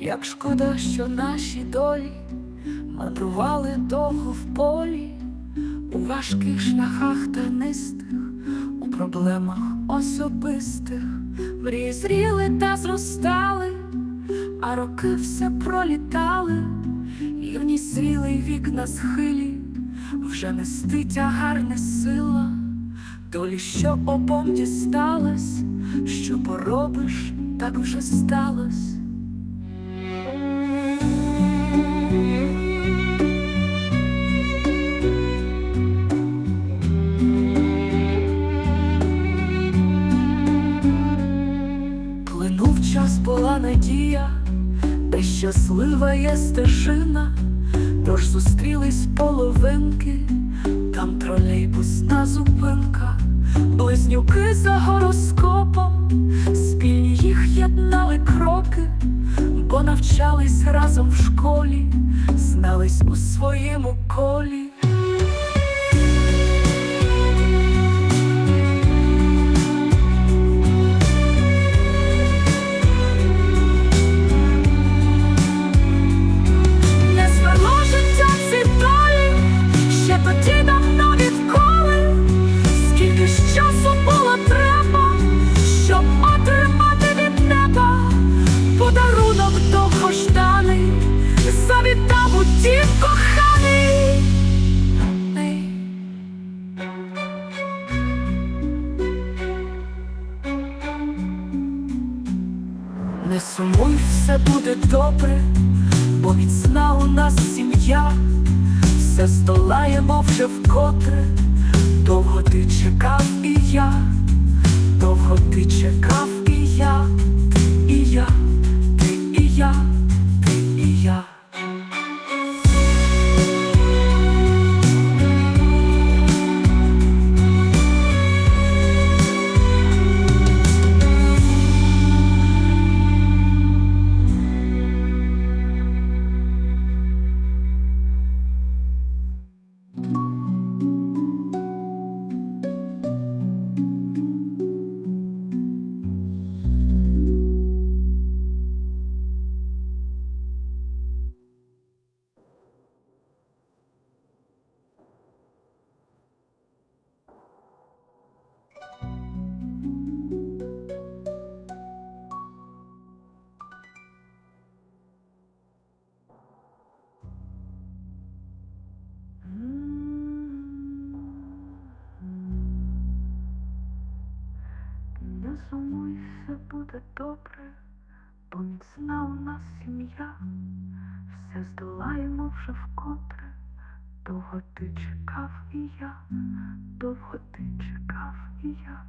Як шкода, що наші долі мандрували довго в полі, у важких шляхах тернистих, у проблемах особистих, мрії зріли та зростали, а роки все пролітали, і в ній свіли вік на схилі, вже нести тягар не сила долі, що обом дісталась, що поробиш, так вже сталось. Плинув час була надія, де щаслива є стежина, тож зустрілись половинки, там тролейбусна зупинка, близнюки за гороскопом, спільні їх єднали кроки, бо навчались разом в школі, знались у своєму колі. Не сумуй, все буде добре, бо міцна у нас сім'я, все столаємо вже вкотре. Довго ти чекав і я, довго ти чекав і я, Не буде добре, бо міцна у нас сім'я, все здолаємо вже вкотре. Довго ти чекав і я, довго ти чекав і я,